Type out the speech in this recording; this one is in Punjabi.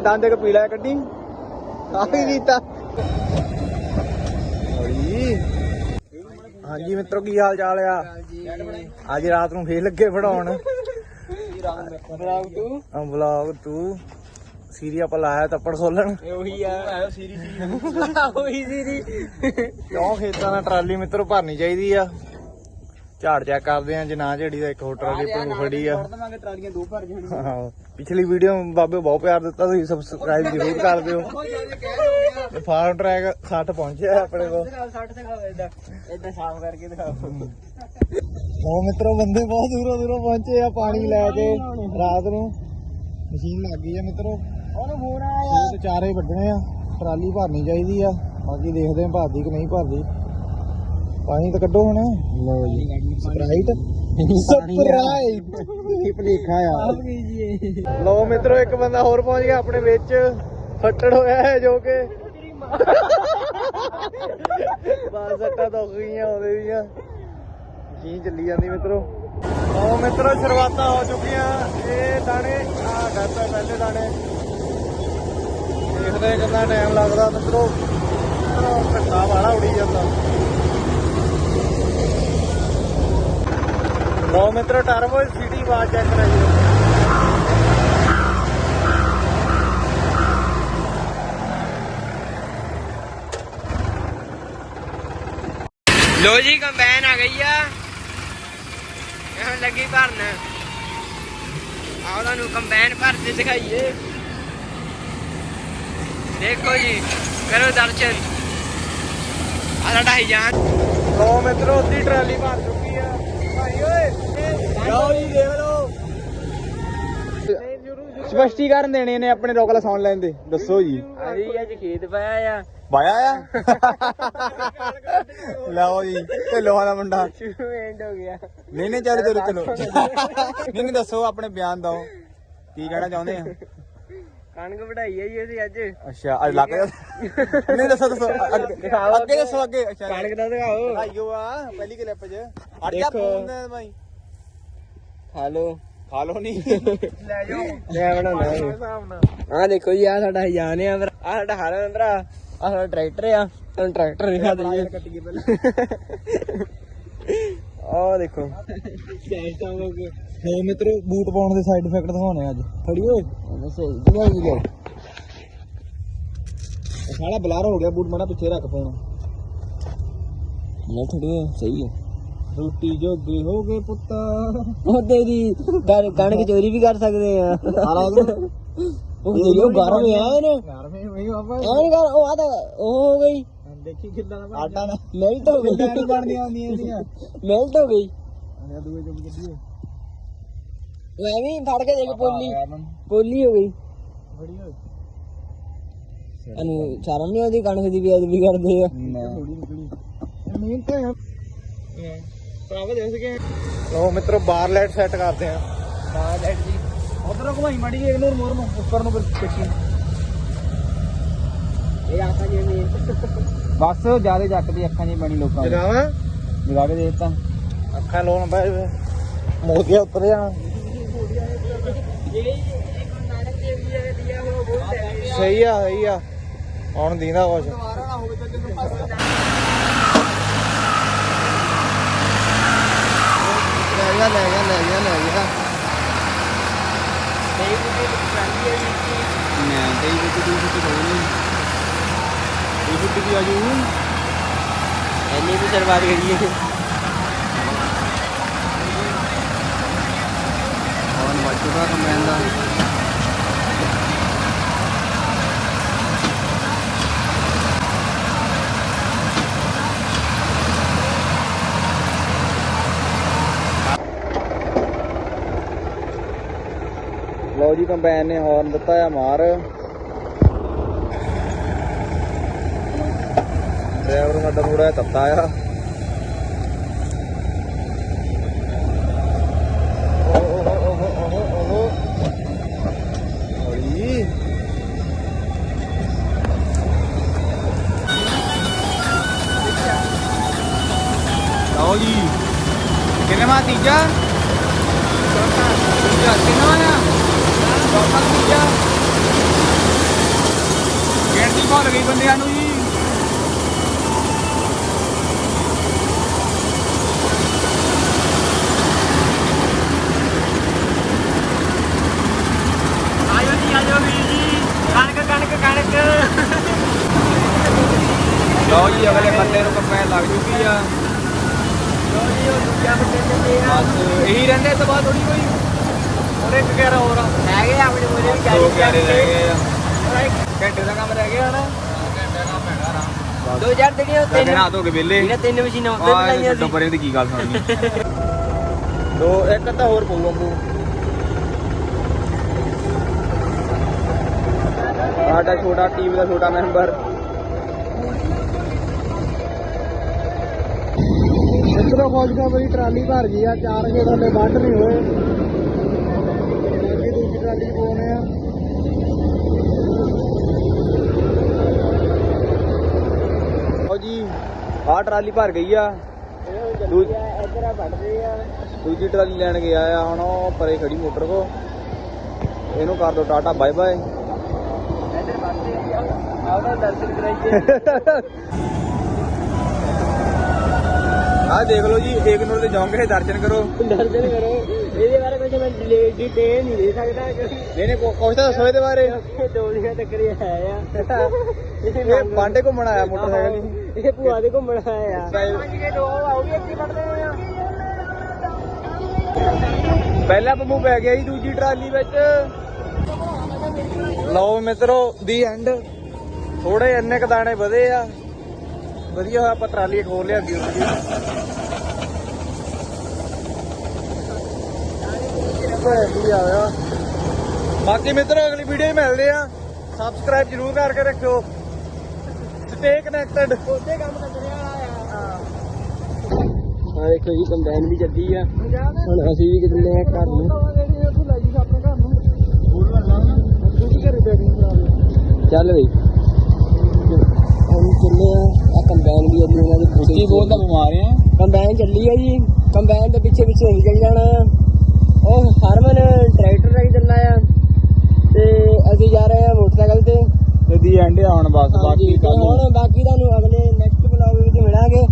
ਆ ਦੰਦ ਇੱਕ ਪੀਲਾ ਕੱਢੀ। ਆ ਕੀ ਕੀਤਾ। ਹਾਂਜੀ ਮਿੱਤਰੋ ਕੀ ਹਾਲ ਚਾਲ ਆ? ਅੱਜ ਰਾਤ ਨੂੰ ਫੇਰ ਲੱਗੇ ਫੜਾਉਣ। ਵਲੌਗ ਤੂੰ। ਸੀਰੀ ਆਪਾਂ ਲਾਇਆ ਤੱਪੜ ਸੋਲਣ। ਉਹੀ ਆ। ਆਇਓ ਸੀਰੀ। ਉਹੀ ਸੀਰੀ। ਕਿਉਂ ਖੇਤਾਂ ਨਾਲ ਟਰਾਲੀ ਮਿੱਤਰੋ ਭਰਨੀ ਚਾਹੀਦੀ ਆ? ਝਾੜ ਚੈੱਕ ਕਰਦੇ ਆ ਜੇ ਨਾ ਝੜੀ ਦਾ ਇੱਕ ਹੋਰ ਟਰਾਲੀ ਆਪਣੀ ਖੜੀ ਆ। ਦਵਾਂਗੇ ਟਰਾਲੀਆਂ ਦੋ ਭਰ ਜਾਣੀਆਂ ਹਾਂ ਪਿਛਲੀ ਵੀਡੀਓ ਬਾਬੇ ਬਹੁਤ ਪਿਆਰ ਦਿੱਤਾ ਤੁਸੀਂ ਸਬਸਕ੍ਰਾਈਬ ਜ਼ਰੂਰ ਕਰ ਦਿਓ। ਫਾਰਮ ਟਰੈਕ 60 ਪਹੁੰਚਿਆ ਆਪਣੇ ਕੋਲ। ਦਿਖਾਓ 60 ਦਿਖਾਓ ਇਦਾਂ ਇਦਾਂ ਸਾਫ਼ ਕਰਕੇ ਦਿਖਾਓ। ਉਹ ਮਿੱਤਰੋ ਬੰਦੇ ਬਹੁਤ ਦੂਰੋਂ ਦੂਰੋਂ ਪਹੁੰਚੇ ਆ ਪਾਣੀ ਲੈ ਕੇ ਰਾਤ ਨੂੰ। ਮਸ਼ੀਨ ਲੱਗ ਗਈ ਆ ਮਿੱਤਰੋ। ਉਹਨੂੰ ਫੋਨ ਤੇ ਚਾਰੇ ਵੱਢਣੇ ਆ ਟਰਾਲੀ ਭਰਨੀ ਚਾਹੀਦੀ ਆ। ਬਾਕੀ ਦੇਖਦੇ ਆ ਭਰਦੀ ਕਿ ਨਹੀਂ ਭਰਦੀ। ਪਾਣੀ ਤਾਂ ਕੱਢੋ ਹੁਣ। ਲਓ ਜੀ ਸਪਰਾਈਟ ਸਪਰਾਈਟ ਕੀ ਭਲੇਖਾ ਆ। ਜੀ ਲਓ ਮਿੱਤਰੋ ਇੱਕ ਬੰਦਾ ਹੋਰ ਪਹੁੰਚ ਗਿਆ ਆਪਣੇ ਵਿੱਚ। ਫੱਟੜ ਹੋਇਆ ਹੈ ਜੋ ਕਿ। ਬਾਲ ਸੱਟਾਂ ਦੁਖ ਗਈਆਂ ਉਹਦੇ ਦੀਆਂ। ਮਸ਼ੀਨ ਚੱਲੀ ਜਾਂਦੀ ਮਿੱਤਰੋ। ਲਓ ਮਿੱਤਰੋ ਸ਼ੁਰੂਆਤਾਂ ਹੋ ਚੁੱਕੀਆਂ। ਇਹ ਦਾਣੇ ਆ ਡਾਟਾ ਪਹਿਲੇ ਦਾਣੇ। ਦੇਖਦੇ ਕਿੰਨਾ ਟਾਈਮ ਲੱਗਦਾ ਮਿੱਤਰੋ ਘੱਟਾ ਵਾਲਾ ਉੜੀ ਜਾਂਦਾ। ਲਓ ਮਿੱਤਰੋ ਟਰਬੋ ਸਿਟੀ ਆਵਾਜ਼ ਚੈੱਕ ਕਰਾਈਏ। ਲੋ ਜੀ ਕੰਬਾਈਨ ਆ ਗਈ ਆ। ਇਹ ਲੱਗੀ ਭਰਨ। ਆਹ ਤੁਹਾਨੂੰ ਕੰਬਾਈਨ ਭਰਦੇ ਦਿਖਾਈਏ। ਦੇਖੋ ਜੀ ਕਰੋ ਦਰਸ਼ਨ। ਆ ਸਾਡਾ ਹੀ ਜਾਨ ਲਓ ਮਿੱਤਰੋ ਅੱਧੀ ਟਰਾਲੀ ਭਰ ਚੁੱਕੀ ਓਏ ਜਾਓ ਜੀ ਦੇਖ ਲਓ ਸਪਸ਼ਟੀਕਰਨ ਦੇਣੇ ਨੇ ਆਪਣੇ ਰੋਕਲਾ ਸੌਣ ਲੈਣ ਦੇ। ਦੱਸੋ ਜੀ। ਅਸੀਂ ਅੱਜ ਖੇਤ ਪਾਇਆ ਆ। ਵਾਇਆ ਆ? ਲਓ ਜੀ ਤੇ ਲੋਹਾ ਦਾ ਮੁੰਡਾ। ਸ਼ੁਰੂ ਐਂਡ ਹੋ ਗਿਆ। ਨਹੀਂ ਨਹੀਂ ਚਲੋ ਚਲੋ ਚਲੋ। ਨਹੀਂ ਨਹੀਂ ਦੱਸੋ ਆਪਣੇ ਬਿਆਨ ਦਿਓ। ਕੀ ਕਹਿਣਾ ਚਾਹੁੰਦੇ ਆ? ਕਣਕ ਵਢਾਈ ਆ ਜੀ ਅਸੀਂ ਅੱਜ। ਅੱਛਾ ਅੱਜ ਲੱਗ ਜਾ ਨਹੀਂ ਦੱਸੋ ਦੱਸੋ ਅੱਗੇ ਦੱਸੋ ਅੱਗੇ। ਅੱਛਾ ਕਣਕ ਦਾ ਦਿਖਾਓ। ਆਈਓ ਆ ਪਹਿਲੀ ਕਲਿੱਪ 'ਚ। ਅੜ ਜਾ। ਫੋਨ ਦੇ ਭਾਈ। ਹਾਲੋ ਖਾ ਲੋ ਨਹੀਂ ਲੈ ਜਾਓ। ਮੈਂ ਬਣਾਉਣਾ ਹਿਸਾਬ ਨਾਲ ਆ ਦੇਖੋ ਜੀ ਆ ਸਾਡਾ ਹਜਾਨ ਆ ਆ ਸਾਡਾ ਹਾਰਨ ਅੰਦਰ ਆ ਆਹ ਸਾਡਾ ਟਰੈਕਟਰ ਆ। ਤੁਹਾਨੂੰ ਟਰੈਕਟਰ ਦਿਖਾ ਦਈਏ ਕੱਟੀਏ ਪਹਿਲਾਂ। ਆਹ ਦੇਖੋ। ਹੋ ਮਿੱਤਰੋ ਬੂਟ ਪਾਉਣ ਦੇ ਸਾਈਡ ਇਫੈਕਟ ਦਿਖਾਉਣੇ ਅੱਜ। ਫੜੀ ਓਏ। ਸਹੀ ਦਿਖਾਈ ਲੋ ਸਾਲਾ ਬਲਾਰ ਹੋ ਗਿਆ ਬੂਟ ਮੜਾ ਪਿੱਛੇ ਰੱਖ ਪਾਉਣਾ। ਨਾ ਥੋੜੀ ਸਹੀ ਹੈ ਰੋਟੀ ਜੋਗੇ ਹੋ ਗਏ ਪੁੱਤ। ਉਹ ਤੇਰੀ ਕਣ- ਕਣਕ ਚੋਰੀ ਵੀ ਕਰ ਸਕਦੇ ਆ। ਉਹ ਤੇਰੀ ਉਹ ਗਰਮ ਆ ਨਾ। ਯਾਰ ਮੈਂ ਵਹੀ ਬਾਬਾ ਐਨ ਕਰ ਉਹ ਆ ਤਾਂ ਉਹ ਹੋ ਗਈ। ਦੇਖੀ ਕਿੱਦਾਂ ਦਾ ਆਟਾ ਨਾ ਮੈਲਟ ਹੋ ਗਈ। ਨਹੀਂ ਬਣਦੀਆਂ ਹੁੰਦੀਆਂ ਇਹਦੀਆਂ ਮੈਲਟ ਹੋ ਗਈ। ਆ ਦੂਏ ਚੁੱਪ ਕੱਢੀਏ ਉਹ ਐਵੇਂ ਹੀ ਫੜ ਕੇ ਦੇਖ ਪੋਲੀ। ਪੋਲੀ ਹੋ ਗਈ। ਫੜੀ ਓਏ ਅਨੂ ਸ਼ਰਮ ਨਹੀਂ ਆਉਂਦੀ ਕਣਕ ਦੀ ਬੇਅਦਬੀ ਕਰਦੇ ਆ। ਥੋੜੀ ਨਿਕਲੀ ਜ਼ਮੀਨ ਤੇ ਭਰਾਵਾ ਸਕੇ ਲੋ ਮਿੱਤਰੋ ਬਾਰ ਲਾਈਟ ਸੈੱਟ ਕਰਦੇ ਆ। ਹਾਂ ਡੈਡ ਜੀ। ਉਧਰੋਂ ਘੁਮਾਈ ਮਾੜੀ ਜਿਹੀ ਇਗਨੋਰ ਮੋਰ ਨੂੰ। ਉੱਪਰ ਨੂੰ ਪਿੱਛੇ ਇਹ ਆਪਾਂ ਜਿਵੇਂ ਬਸ ਜ਼ਿਆਦਾ ਜੱਕਦੀ ਅੱਖਾਂ ਨਹੀਂ ਬਣੀ ਲੋਕਾਂ ਦੀ। ਜਗਾਵਾ। ਜਗਾ ਕੇ ਦੇ ਦਿੱਤਾ ਅੱਖਾਂ ਲੋਣ ਬੈ ਮੋਤੀਆ ਉੱਤਰ ਦੀ ਹੈ। ਸਹੀ ਆ ਸਹੀ ਆ। ਹੁਣ ਦੀਂਦਾ ਕੁਛ। ਦੁਬਾਰਾ ਨਾ ਹੋਵੇ ਤਾਂ ਤੈਨੂੰ ਪਤਾ ਲੈ ਗਿਆ ਲੈ ਗਿਆ ਲੈ ਗਿਆ ਲੈ ਗਿਆ ਨਹੀਂ ਬੁੱਢੀ ਚਾਹੀਦੀ ਹੈ ਜੀ ਮੈਂ ਤੇ ਇਹ ਵਿੱਚ ਦੀ ਵਿੱਚ ਹੋਣੀ ਇਹ ਫੁੱਟ ਦੀ ਆਜੂ ਐਨੀ ਵੀ ਸ਼ੁਰੂਆਤ ਕਰੀਏ ਲਓ ਜੀ ਕੰਬਾਈਨ ਨੇ ਹਾਰਨ ਦਿੱਤਾ ਆ ਮਾਰ। ਡਰਾਈਵਰ ਸਾਡਾ ਥੋੜਾ ਜਿਹਾ ਤੱਤਾ ਆ। ਓਹ ਓਹ ਓਹ ਓਹ ਓਹ ਹੌਲੀ ਲਓ ਜੀ ਕਿੰਨੇ ਮਾ ਤੀਜਾ ਆ ਚੌਥਾ ਭੁੱਲ ਗਈ ਬੰਦਿਆਂ ਨੂੰ ਜੀ ਆਜੋ ਜੀ ਆਜੋ ਵੀਰ ਜੀ ਕਣਕ ਕਣਕ ਕਣਕ ਲਓ ਜੀ ਅਗਲੇ ਬੰਦੇ ਨੂੰ ਕੰਪੈਨ ਲੱਗ ਚੁੱਕੀ ਆ। ਲੋ ਜੀ ਉਹ ਦੂਜਾ ਬੱਚੇ ਚੱਲੇ ਆ ਬਸ ਇਹੀ ਰਹਿੰਦੇ ਤੋਂ ਬਾਅਦ ਥੋੜੀ ਕੋਈ ਹੋਰ ਇੱਕ ਗਿਆਰਾ ਹੋਰ ਆ? ਹੈਗੇ ਆ ਆਪਣੇ ਮੋਰੇ ਵੀ ਦੋ ਚਾਹੀਦੇ ਗਿਆਰੇ ਰਹਿ ਗਏ ਆ। ਘੰਟੇ ਦਾ ਕੰਮ ਰਹਿ ਗਿਆ ਨਾ ਘੰਟੇ ਦਾ ਕੰਮ ਹੈਗਾ ਰਾ 2000 ਦੇਣੀਆਂ ਤਿੰਨ ਤਿੰਨ ਨਾ ਧੋ ਕੇ ਵਿਹਲੇ। ਇਹਨਾਂ ਤਿੰਨ ਮਸ਼ੀਨਾਂ ਉੱਤੇ ਲਾਈਆਂ ਸੀ। ਡੱਬਰੇ ਦੀ ਕੀ ਗੱਲ ਸੁਣਨੀ? ਦੋ ਇੱਕ ਤਾਂ ਹੋਰ ਪਊ ਅੰਬੂ। ਸਾਡਾ ਛੋਟਾ ਟੀਮ ਦਾ ਛੋਟਾ ਮੈਂਬਰ ਫੌਜ ਦਾ ਮੇਰੀ ਟਰਾਲੀ ਭਰ ਗਈ ਆ ਚਾਰ ਕੇ ਥੱਲੇ ਵੱਢ ਨਹੀਂ ਹੋਏ ਬਾਕੀ ਦੂਜੀ ਟਰਾਲੀ ਪਾਉਣੇ ਆ ਲਓ ਜੀ ਆਹ ਟਰਾਲੀ ਭਰ ਗਈ ਆ। ਇੱਧਰ ਆ ਆ ਦੂਜੀ ਟਰਾਲੀ ਲੈਣ ਗਿਆ ਆ ਹੁਣ ਉਹ ਪਰੇ ਖੜੀ ਮੋਟਰ ਕੋ। ਇਹਨੂੰ ਕਰ ਦੋ ਟਾਟਾ ਬਾਏ ਬਾਏ। ਇੱਧਰ ਆ ਦਰਸ਼ਨ ਕਰਾਈਏ ਆਹ ਦੇਖ ਲਓ ਜੀ ਏਕ ਨੂਰ ਦੇ ਜਾਓਗੇ ਦਰਸ਼ਨ ਕਰੋ। ਦਰਸ਼ਨ ਕਰੋ। ਇਹਦੇ ਬਾਰੇ ਕੁਝ ਮੈਂ ਡਿਟੇਲ ਨਹੀਂ ਦੇ ਸਕਦਾ ਨਹੀਂ ਨਹੀਂ ਕੁ- ਕੁਛ ਤਾਂ ਦੱਸੋ ਇਹਦੇ ਬਾਰੇ। ਡੋਲੀਆਂ ਟੱਕਰੀ ਆਇਆ ਆ। ਇਹ ਬਾਂਡੇ ਘੁੰਮਣ ਆਇਆ ਮੋਟਰਸਾਈਕਲ। ਹੀ ਇਹ ਭੂਆ ਦੇ ਘੁੰਮਣ ਆਇਆ ਆ। ਪਹਿਲਾ ਬੰਬੂ ਪੈ ਗਿਆ ਜੀ ਦੂਜੀ ਟਰਾਲੀ ਵਿੱਚ। ਲਓ ਮਿੱਤਰੋ, ਦੀ ਐਂਡ ਥੋੜੇ ਇੰਨੇ ਕ ਦਾਣੇ ਵਧੇ ਆ। ਵਧੀਆ ਹੋਇਆ ਆਪਾਂ ਟਰਾਲੀ ਖੋਲ ਲਿਆ ਅੱਗੇ ਉਹਦੀ ਭੈੜੀ ਆ ਬਾਕੀ ਮਿੱਤਰੋ, ਅਗਲੀ ਵੀਡੀਓ 'ਚ ਮਿਲਦੇ ਆ। ਸਬਸਕ੍ਰਾਈਬ ਜਰੂਰ ਕਰਕੇ ਰੱਖਿਓ। ਸਟੇ ਕਨੈਕਟਡ ਉਹਦੇ ਕੰਮ ਤਾਂ ਕਰਿਆ ਆ। ਆ ਦੇਖੋ ਜੀ ਕੰਬਾਈਨ ਵੀ ਚੱਲੀ ਆ। ਹੁਣ ਅਸੀਂ ਵੀ ਕਿਤੇ ਲੈ ਘਰ ਨੂੰ। ਚੱਲ ਬਈ। ਹੁਣ ਚੱਲੇ ਆ ਕੰਬਾਈਨ ਵੀ ਅੱਲੀ ਉਹਨਾਂ ਦੇ ਪਿੱਛੇ ਬੋਲਦਾ ਬਿਮਾਰ ਆ। ਕੰਬਾਈਨ ਚੱਲੀ ਆ ਜੀ। ਕੰਬਾਈਨ ਦੇ ਪਿੱਛੇ ਪਿੱਛੇ ਅਸੀਂ ਚੱਲ ਜਾਣਾ। ਉਹ ਹਰਮਨ ਟਰੈਕਟਰ ਰਾਈ ਚੱਲਣਾ ਆ। ਤੇ ਅਸੀਂ ਜਾ ਰਹੇ ਆ ਮੋਟਰਸਾਈਕਲ ਤੇ। ਤੇ ਦੀ ਐਂਡ ਆ ਹੁਣ ਬਸ ਬਾਕੀ ਕੱਲ ਹੁਣ ਬਾਕੀ ਤੁਹਾਨੂੰ ਅਗਲੇ ਨੈਕਸਟ ਵਲੌਗ ਵਿੱਚ ਮਿਲਾਂਗੇ।